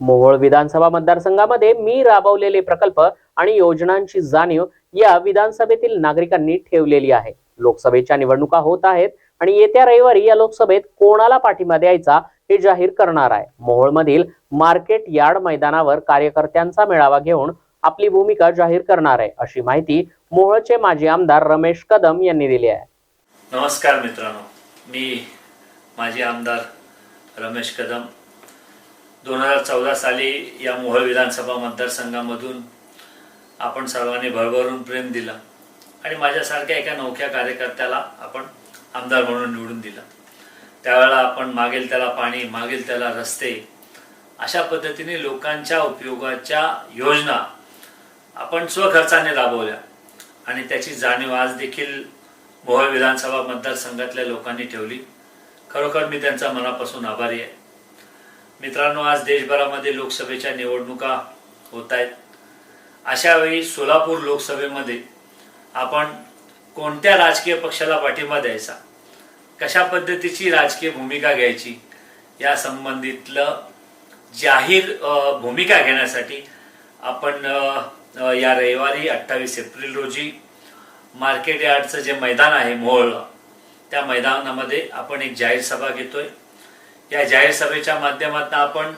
मोहोळ विधानसभा मतदारसंघामध्ये मी राबवलेले प्रकल्प आणि योजनांची जाणीव या विधानसभेतील नागरिकांनी ठेवलेली आहे. लोकसभेच्या निवडणुका होत आहेत आणि येत्या रविवारी या लोकसभेत कोणाला पाठिंबा द्यायचा हे जाहीर करणार आहे. मोहोळमधील मार्केट यार्ड मैदानावर कार्यकर्त्यांचा मेळावा घेऊन आपली भूमिका जाहीर करणार आहे अशी माहिती मोहोळचे माजी आमदार रमेश कदम यांनी दिली आहे. नमस्कार मित्रांनो. मी माजी आमदार रमेश कदम दोन हजार चौदा साली या मोहोळ विधानसभा मतदारसंघामधून आपण सर्वांनी भरभरून प्रेम दिलं आणि माझ्यासारख्या एका नवख्या कार्यकर्त्याला आपण आमदार म्हणून निवडून दिलं. त्यावेळेला आपण मागेल त्याला पाणी मागेल त्याला रस्ते अशा पद्धतीने लोकांच्या उपयोगाच्या योजना आपण स्वखर्चाने राबवल्या आणि त्याची जाणीव आज देखील मोहोळ विधानसभा मतदारसंघातल्या लोकांनी ठेवली. खरोखर मी त्यांचा मनापासून आभारी आहे. मित्रांनो आज देशभरामध्ये लोकसभेच्या निवडणुका होत आहेत अशावेळी सोलापूर लोकसभेमध्ये आपण कोणत्या राजकीय पक्षाला पाठिंबा द्यायचा? कशा पद्धतीची राजकीय भूमिका घ्यायची? या संबंधितलं जाहीर भूमिका घेण्यासाठी आपण या रविवारी अठ्ठावीस एप्रिल रोजी मार्केट यार्डचं जे मैदान आहे मोहोळला त्या मैदानामध्ये आपण एक जाहीर सभा घेतोय. या जाहीर सभेच्या माध्यमातून आपण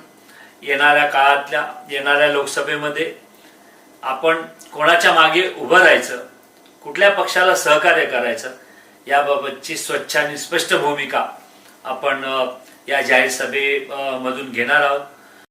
येणाऱ्या काळातल्या येणाऱ्या लोकसभेमध्ये आपण कोणाच्या मागे उभं राहायचं कुठल्या पक्षाला सहकार्य करायचं याबाबतची स्वच्छ आणि स्पष्ट भूमिका आपण या जाहीर सभेमधून घेणार आहोत.